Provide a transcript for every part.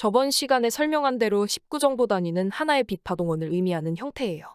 저번 시간에 설명한 대로 19정보 단위는 하나의 빛 파동원을 의미하는 형태예요.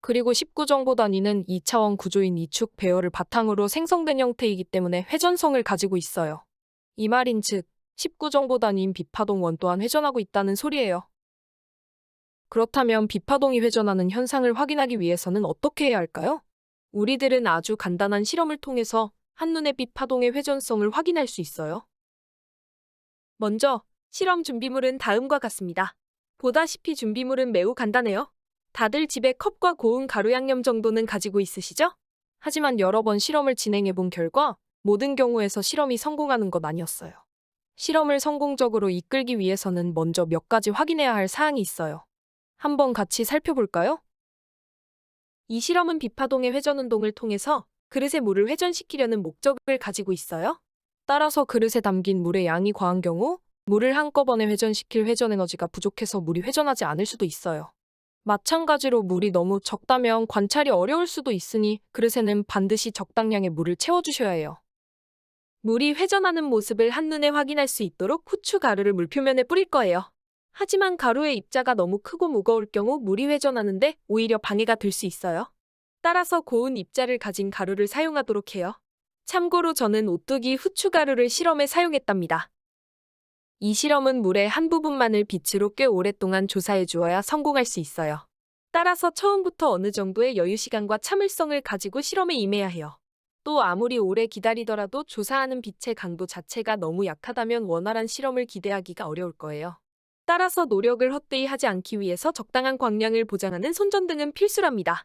그리고 19정보 단위는 2차원 구조인 이축 배열을 바탕으로 생성된 형태이기 때문에 회전성을 가지고 있어요. 이 말인 즉, 19정보 단위인 빛파동원 또한 회전하고 있다는 소리예요. 그렇다면 빛파동이 회전하는 현상을 확인하기 위해서는 어떻게 해야 할까요? 우리들은 아주 간단한 실험을 통해서 한눈에 빛파동의 회전성을 확인할 수 있어요. 먼저, 실험 준비물은 다음과 같습니다. 보다시피 준비물은 매우 간단해요. 다들 집에 컵과 고운 가루 양념 정도는 가지고 있으시죠? 하지만 여러 번 실험을 진행해 본 결과 모든 경우에서 실험이 성공하는 것 아니었어요. 실험을 성공적으로 이끌기 위해서는 먼저 몇 가지 확인해야 할 사항이 있어요. 한번 같이 살펴볼까요? 이 실험은 비파동의 회전 운동을 통해서 그릇에 물을 회전시키려는 목적을 가지고 있어요. 따라서 그릇에 담긴 물의 양이 과한 경우 물을 한꺼번에 회전시킬 회전 에너지가 부족해서 물이 회전하지 않을 수도 있어요. 마찬가지로 물이 너무 적다면 관찰이 어려울 수도 있으니 그릇에는 반드시 적당량의 물을 채워주셔야 해요. 물이 회전하는 모습을 한눈에 확인할 수 있도록 후추 가루를 물 표면에 뿌릴 거예요. 하지만 가루의 입자가 너무 크고 무거울 경우 물이 회전하는데 오히려 방해가 될 수 있어요. 따라서 고운 입자를 가진 가루를 사용하도록 해요. 참고로 저는 오뚜기 후추 가루를 실험에 사용했답니다. 이 실험은 물의 한 부분만을 빛으로 꽤 오랫동안 조사해 주어야 성공할 수 있어요. 따라서 처음부터 어느 정도의 여유 시간과 참을성을 가지고 실험에 임해야 해요. 또 아무리 오래 기다리더라도 조사하는 빛의 강도 자체가 너무 약하다면 원활한 실험을 기대하기가 어려울 거예요. 따라서 노력을 헛되이 하지 않기 위해서 적당한 광량을 보장하는 손전등은 필수랍니다.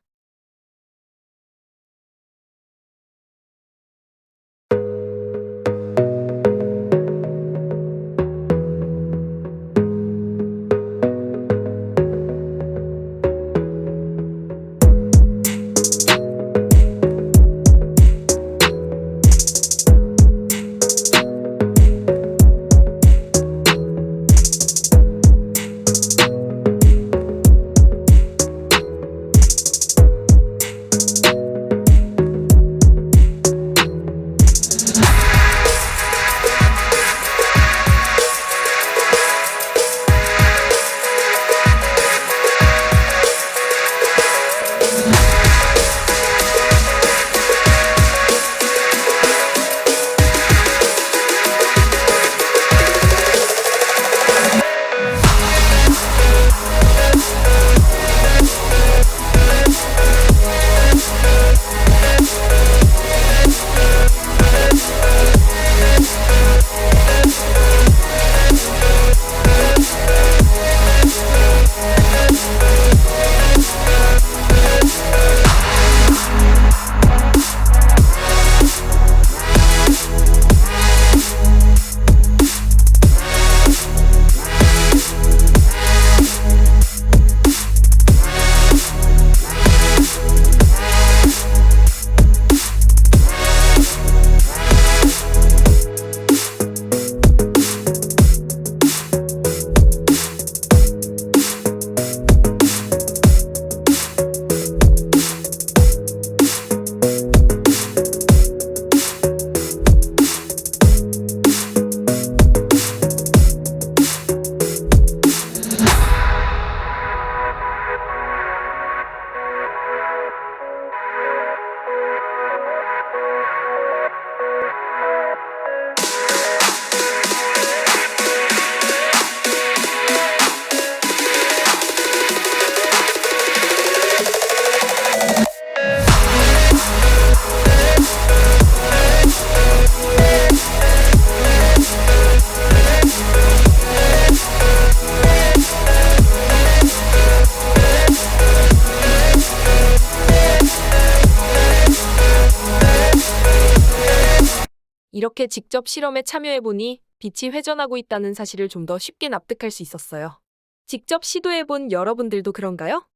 이렇게 직접 실험에 참여해보니 빛이 회전하고 있다는 사실을 좀 더 쉽게 납득할 수 있었어요. 직접 시도해본 여러분들도 그런가요?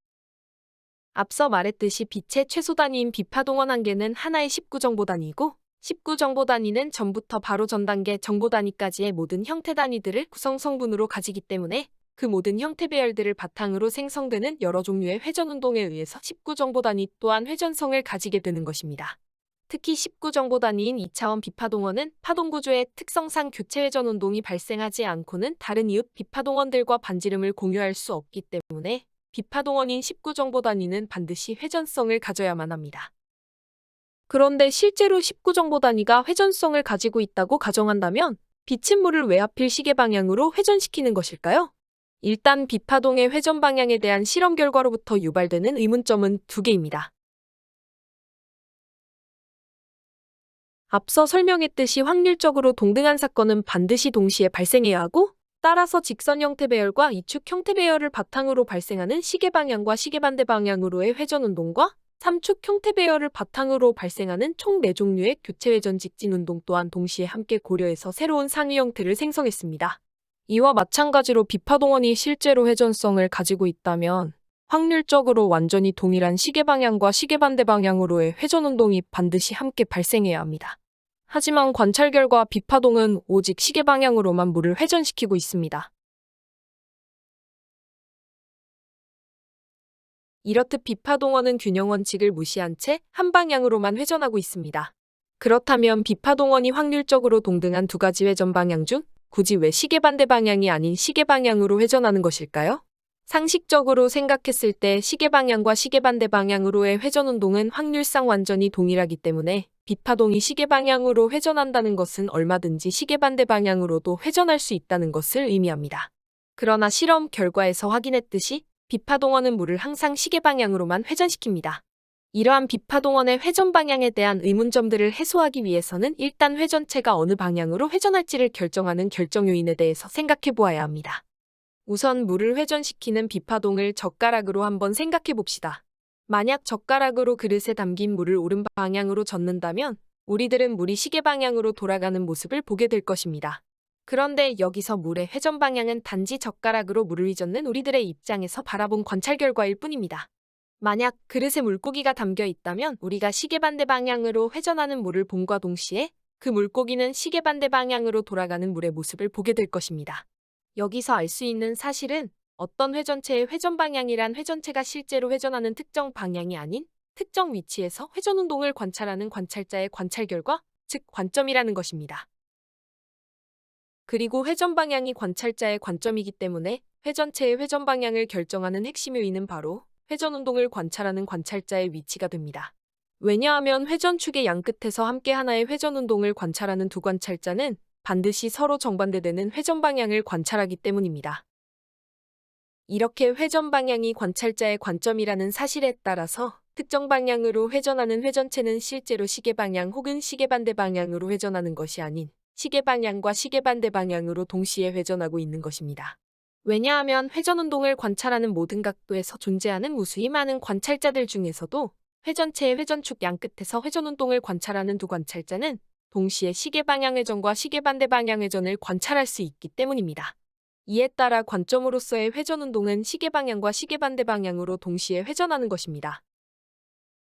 앞서 말했듯이 빛의 최소 단위인 비파동원 한계는 하나의 19정보 단위이고 19정보 단위는 전부터 바로 전 단계 정보 단위까지의 모든 형태 단위들을 구성 성분으로 가지기 때문에 그 모든 형태 배열들을 바탕으로 생성되는 여러 종류의 회전 운동에 의해서 19정보 단위 또한 회전성을 가지게 되는 것입니다. 특히 19정보 단위인 2차원 비파동원은 파동 구조의 특성상 교체 회전 운동이 발생하지 않고는 다른 이웃 비파동원들과 반지름을 공유할 수 없기 때문에 비파동원인 19정보 단위는 반드시 회전성을 가져야만 합니다. 그런데 실제로 19정보 단위가 회전성을 가지고 있다고 가정한다면 빛은 물을 왜 하필 시계 방향으로 회전시키는 것일까요? 일단 비파동의 회전 방향에 대한 실험 결과로부터 유발되는 의문점은 두 개입니다. 앞서 설명했듯이 확률적으로 동등한 사건은 반드시 동시에 발생해야 하고 따라서 직선 형태 배열과 이축 형태 배열을 바탕으로 발생하는 시계 방향과 시계 반대 방향으로의 회전 운동과 삼축 형태 배열을 바탕으로 발생하는 총 4종류의 교체 회전 직진 운동 또한 동시에 함께 고려해서 새로운 상위 형태를 생성했습니다. 이와 마찬가지로 비파동원이 실제로 회전성을 가지고 있다면 확률적으로 완전히 동일한 시계 방향과 시계 반대 방향으로의 회전 운동이 반드시 함께 발생해야 합니다. 하지만 관찰 결과 비파동은 오직 시계 방향으로만 물을 회전시키고 있습니다. 이렇듯 비파동원은 균형 원칙을 무시한 채 한 방향으로만 회전하고 있습니다. 그렇다면 비파동원이 확률적으로 동등한 두 가지 회전 방향 중 굳이 왜 시계 반대 방향이 아닌 시계 방향으로 회전하는 것일까요? 상식적으로 생각했을 때 시계 방향과 시계 반대 방향으로의 회전 운동은 확률상 완전히 동일하기 때문에 비파동이 시계 방향으로 회전한다는 것은 얼마든지 시계 반대 방향으로도 회전할 수 있다는 것을 의미합니다. 그러나 실험 결과에서 확인했듯이 비파동원은 물을 항상 시계 방향으로만 회전시킵니다. 이러한 비파동원의 회전 방향에 대한 의문점들을 해소하기 위해서는 일단 회전체가 어느 방향으로 회전할지를 결정하는 결정 요인에 대해서 생각해 보아야 합니다. 우선 물을 회전시키는 비파동을 젓가락으로 한번 생각해 봅시다. 만약 젓가락으로 그릇에 담긴 물을 오른 방향으로 젓는다면 우리들은 물이 시계 방향으로 돌아가는 모습을 보게 될 것입니다. 그런데 여기서 물의 회전 방향은 단지 젓가락으로 물을 휘젓는 우리들의 입장에서 바라본 관찰 결과일 뿐입니다. 만약 그릇에 물고기가 담겨 있다면 우리가 시계 반대 방향으로 회전하는 물을 봄과 동시에 그 물고기는 시계 반대 방향으로 돌아가는 물의 모습을 보게 될 것입니다. 여기서 알 수 있는 사실은 어떤 회전체의 회전 방향이란 회전체가 실제로 회전하는 특정 방향이 아닌 특정 위치에서 회전 운동을 관찰하는 관찰자의 관찰 결과, 즉 관점이라는 것입니다. 그리고 회전 방향이 관찰자의 관점이기 때문에 회전체의 회전 방향을 결정하는 핵심 요인은 바로 회전 운동을 관찰하는 관찰자의 위치가 됩니다. 왜냐하면 회전축의 양 끝에서 함께 하나의 회전 운동을 관찰하는 두 관찰자는 반드시 서로 정반대되는 회전 방향을 관찰하기 때문입니다. 이렇게 회전 방향이 관찰자의 관점이라는 사실에 따라서 특정 방향으로 회전하는 회전체는 실제로 시계 방향 혹은 시계 반대 방향으로 회전하는 것이 아닌 시계 방향과 시계 반대 방향으로 동시에 회전하고 있는 것입니다. 왜냐하면 회전 운동을 관찰하는 모든 각도에서 존재하는 무수히 많은 관찰자들 중에서도 회전체의 회전축 양 끝에서 회전 운동을 관찰하는 두 관찰자는 동시에 시계 방향 회전과 시계 반대 방향 회전을 관찰할 수 있기 때문입니다. 이에 따라 관점으로서의 회전 운동은 시계 방향과 시계 반대 방향으로 동시에 회전하는 것입니다.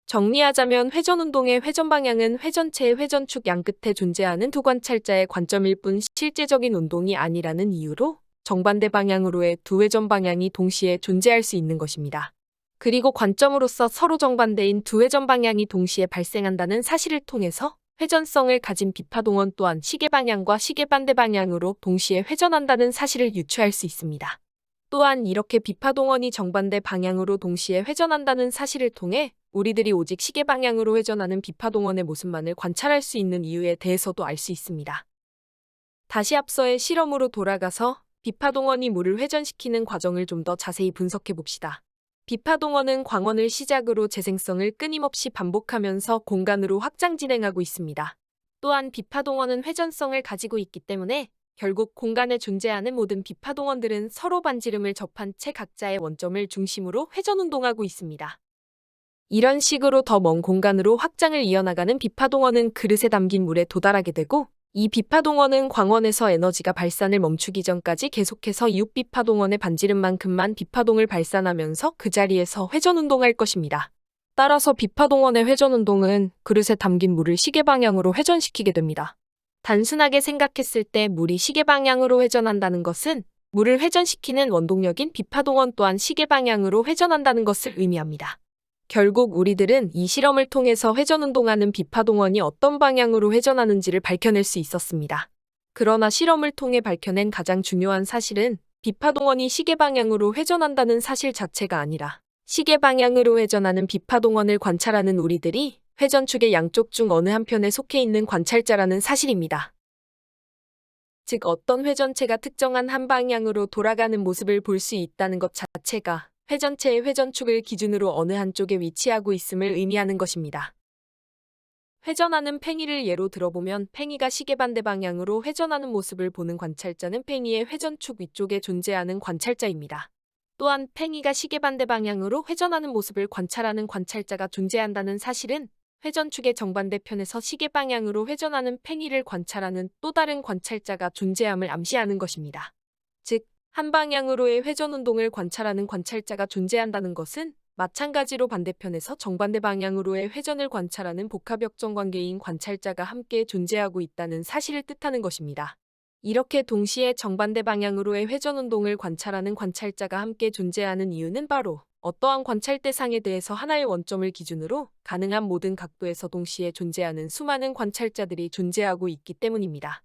정리하자면 회전 운동의 회전 방향은 회전체의 회전축 양 끝에 존재하는 두 관찰자의 관점일 뿐 실제적인 운동이 아니라는 이유로 정반대 방향으로의 두 회전 방향이 동시에 존재할 수 있는 것입니다. 그리고 관점으로서 서로 정반대인 두 회전 방향이 동시에 발생한다는 사실을 통해서 회전성을 가진 비파동원 또한 시계 방향과 시계 반대 방향으로 동시에 회전한다는 사실을 유추할 수 있습니다. 또한 이렇게 비파동원이 정반대 방향으로 동시에 회전한다는 사실을 통해 우리들이 오직 시계 방향으로 회전하는 비파동원의 모습만을 관찰할 수 있는 이유에 대해서도 알 수 있습니다. 다시 앞서의 실험으로 돌아가서 비파동원이 물을 회전시키는 과정을 좀 더 자세히 분석해 봅시다. 비파동원은 광원을 시작으로 재생성을 끊임없이 반복하면서 공간으로 확장 진행하고 있습니다. 또한 비파동원은 회전성을 가지고 있기 때문에 결국 공간에 존재하는 모든 비파동원들은 서로 반지름을 접한 채 각자의 원점을 중심으로 회전운동하고 있습니다. 이런 식으로 더 먼 공간으로 확장을 이어나가는 비파동원은 그릇에 담긴 물에 도달하게 되고 이 비파동원은 광원에서 에너지가 발산을 멈추기 전까지 계속해서 이웃 비파동원의 반지름만큼만 비파동을 발산하면서 그 자리에서 회전운동할 것입니다. 따라서 비파동원의 회전운동은 그릇에 담긴 물을 시계 방향으로 회전시키게 됩니다. 단순하게 생각했을 때 물이 시계 방향으로 회전한다는 것은 물을 회전시키는 원동력인 비파동원 또한 시계 방향으로 회전한다는 것을 의미합니다. 결국 우리들은 이 실험을 통해서 회전운동하는 비파동원이 어떤 방향으로 회전하는지를 밝혀낼 수 있었습니다. 그러나 실험을 통해 밝혀낸 가장 중요한 사실은 비파동원이 시계 방향으로 회전한다는 사실 자체가 아니라 시계 방향으로 회전하는 비파동원을 관찰하는 우리들이 회전축의 양쪽 중 어느 한편에 속해 있는 관찰자라는 사실입니다. 즉 어떤 회전체가 특정한 한 방향으로 돌아가는 모습을 볼 수 있다는 것 자체가 회전체의 회전축을 기준으로 어느 한쪽에 위치하고 있음을 의미하는 것입니다. 회전하는 팽이를 예로 들어보면 팽이가 시계 반대 방향으로 회전하는 모습을 보는 관찰자는 팽이의 회전축 위쪽에 존재하는 관찰자입니다. 또한 팽이가 시계 반대 방향으로 회전하는 모습을 관찰하는 관찰자가 존재한다는 사실은 회전축의 정반대편에서 시계 방향으로 회전하는 팽이를 관찰하는 또 다른 관찰자가 존재함을 암시하는 것입니다. 즉, 한 방향으로의 회전 운동을 관찰하는 관찰자가 존재한다는 것은 마찬가지로 반대편에서 정반대 방향으로의 회전을 관찰하는 복합역정 관계인 관찰자가 함께 존재하고 있다는 사실을 뜻하는 것입니다. 이렇게 동시에 정반대 방향으로의 회전 운동을 관찰하는 관찰자가 함께 존재하는 이유는 바로 어떠한 관찰 대상에 대해서 하나의 원점을 기준으로 가능한 모든 각도에서 동시에 존재하는 수많은 관찰자들이 존재하고 있기 때문입니다.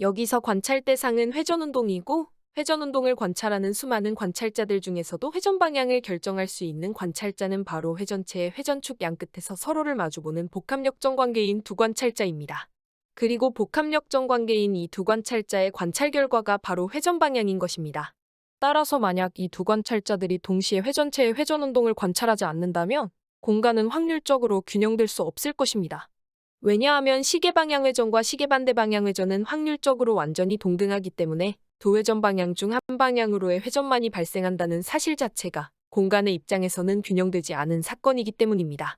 여기서 관찰 대상은 회전 운동이고 회전 운동을 관찰하는 수많은 관찰자들 중에서도 회전 방향을 결정할 수 있는 관찰자는 바로 회전체의 회전축 양 끝에서 서로를 마주보는 복합역정 관계인 두 관찰자입니다. 그리고 복합역정 관계인 이 두 관찰자의 관찰 결과가 바로 회전 방향인 것입니다. 따라서 만약 이 두 관찰자들이 동시에 회전체의 회전 운동을 관찰하지 않는다면 공간은 확률적으로 균형될 수 없을 것입니다. 왜냐하면 시계 방향 회전과 시계 반대 방향 회전은 확률적으로 완전히 동등하기 때문에 두 회전 방향 중 한 방향으로의 회전만이 발생한다는 사실 자체가 공간의 입장에서는 균형되지 않은 사건이기 때문입니다.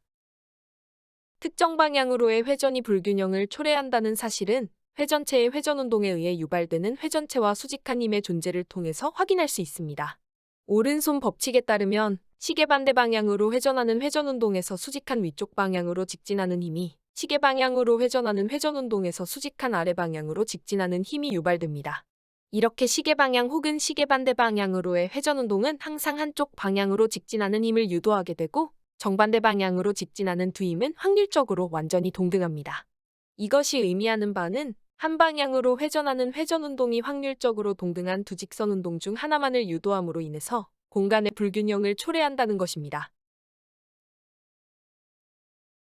특정 방향으로의 회전이 불균형을 초래한다는 사실은 회전체의 회전 운동에 의해 유발되는 회전체와 수직한 힘의 존재를 통해서 확인할 수 있습니다. 오른손 법칙에 따르면 시계 반대 방향으로 회전하는 회전 운동에서 수직한 위쪽 방향으로 직진하는 힘이 시계 방향으로 회전하는 회전 운동에서 수직한 아래 방향으로 직진하는 힘이 유발됩니다. 이렇게 시계 방향 혹은 시계 반대 방향으로의 회전 운동은 항상 한쪽 방향으로 직진하는 힘을 유도하게 되고 정반대 방향으로 직진하는 두 힘은 확률적으로 완전히 동등합니다. 이것이 의미하는 바는 한 방향으로 회전하는 회전 운동이 확률적으로 동등한 두 직선 운동 중 하나만을 유도함으로 인해서 공간의 불균형을 초래한다는 것입니다.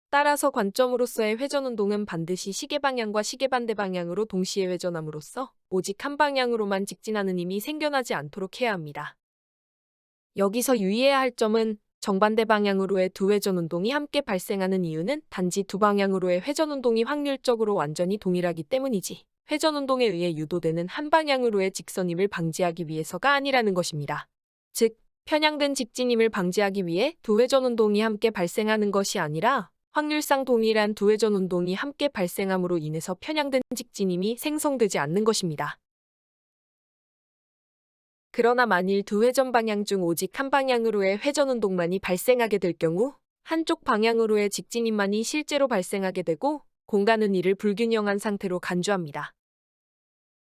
따라서 관점으로서의 회전 운동은 반드시 시계 방향과 시계 반대 방향으로 동시에 회전함으로써 오직 한 방향으로만 직진하는 힘이 생겨나지 않도록 해야 합니다. 여기서 유의해야 할 점은 정반대 방향으로의 두 회전 운동이 함께 발생하는 이유는 단지 두 방향으로의 회전 운동이 확률적으로 완전히 동일하기 때문이지 회전 운동에 의해 유도되는 한 방향으로의 직선임을 방지하기 위해서가 아니라는 것입니다. 즉, 편향된 직진임을 방지하기 위해 두 회전 운동이 함께 발생하는 것이 아니라 확률상 동일한 두 회전 운동이 함께 발생함으로 인해서 편향된 직진임이 생성되지 않는 것입니다. 그러나 만일 두 회전 방향 중 오직 한 방향으로의 회전 운동만이 발생하게 될 경우 한쪽 방향으로의 직진임만이 실제로 발생하게 되고 공간은 이를 불균형한 상태로 간주합니다.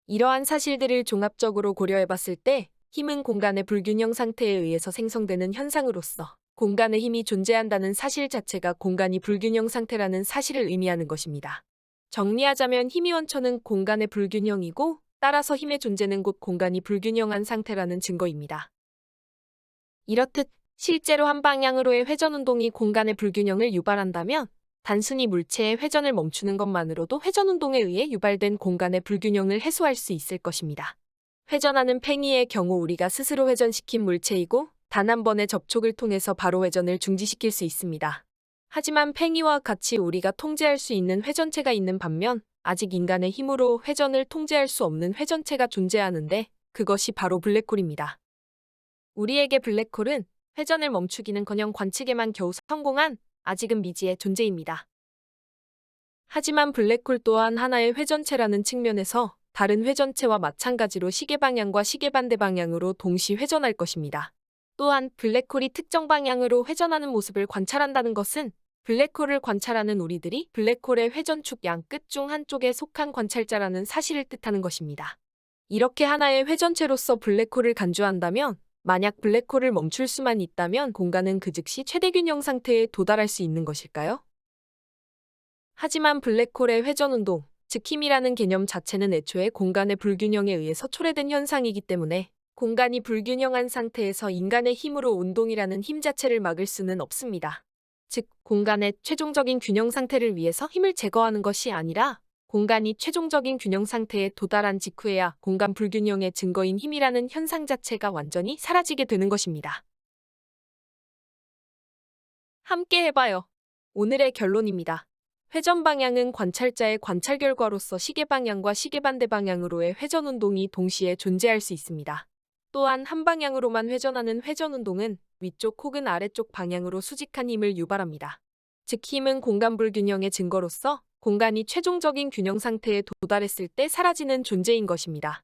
이러한 사실들을 종합적으로 고려해 봤을 때 힘은 공간의 불균형 상태에 의해서 생성되는 현상으로서 공간의 힘이 존재한다는 사실 자체가 공간이 불균형 상태라는 사실을 의미하는 것입니다. 정리하자면 힘의 원천은 공간의 불균형이고 따라서 힘의 존재는 곧 공간이 불균형한 상태라는 증거입니다. 이렇듯 실제로 한 방향으로의 회전 운동이 공간의 불균형을 유발한다면 단순히 물체의 회전을 멈추는 것만으로도 회전 운동에 의해 유발된 공간의 불균형을 해소할 수 있을 것입니다. 회전하는 팽이의 경우 우리가 스스로 회전시킨 물체이고 단 한 번의 접촉을 통해서 바로 회전을 중지시킬 수 있습니다. 하지만 팽이와 같이 우리가 통제할 수 있는 회전체가 있는 반면 아직 인간의 힘으로 회전을 통제할 수 없는 회전체가 존재하는데 그것이 바로 블랙홀입니다. 우리에게 블랙홀은 회전을 멈추기는커녕 관측에만 겨우 성공한 아직은 미지의 존재입니다. 하지만 블랙홀 또한 하나의 회전체라는 측면에서 다른 회전체와 마찬가지로 시계 방향과 시계 반대 방향으로 동시 회전할 것입니다. 또한 블랙홀이 특정 방향으로 회전하는 모습을 관찰한다는 것은 블랙홀을 관찰하는 우리들이 블랙홀의 회전축 양 끝 중 한쪽에 속한 관찰자라는 사실을 뜻하는 것입니다. 이렇게 하나의 회전체로서 블랙홀을 간주한다면 만약 블랙홀을 멈출 수만 있다면 공간은 그 즉시 최대 균형 상태에 도달할 수 있는 것일까요? 하지만 블랙홀의 회전운동, 즉 힘이라는 개념 자체는 애초에 공간의 불균형에 의해서 초래된 현상이기 때문에 공간이 불균형한 상태에서 인간의 힘으로 운동이라는 힘 자체를 막을 수는 없습니다. 즉, 공간의 최종적인 균형 상태를 위해서 힘을 제거하는 것이 아니라 공간이 최종적인 균형 상태에 도달한 직후에야 공간 불균형의 증거인 힘이라는 현상 자체가 완전히 사라지게 되는 것입니다. 함께 해봐요. 오늘의 결론입니다. 회전 방향은 관찰자의 관찰 결과로서 시계 방향과 시계 반대 방향으로의 회전 운동이 동시에 존재할 수 있습니다. 또한 한 방향으로만 회전하는 회전 운동은 위쪽 혹은 아래쪽 방향으로 수직한 힘을 유발합니다. 즉 힘은 공간 불균형의 증거로서 공간이 최종적인 균형 상태에 도달했을 때 사라지는 존재인 것입니다.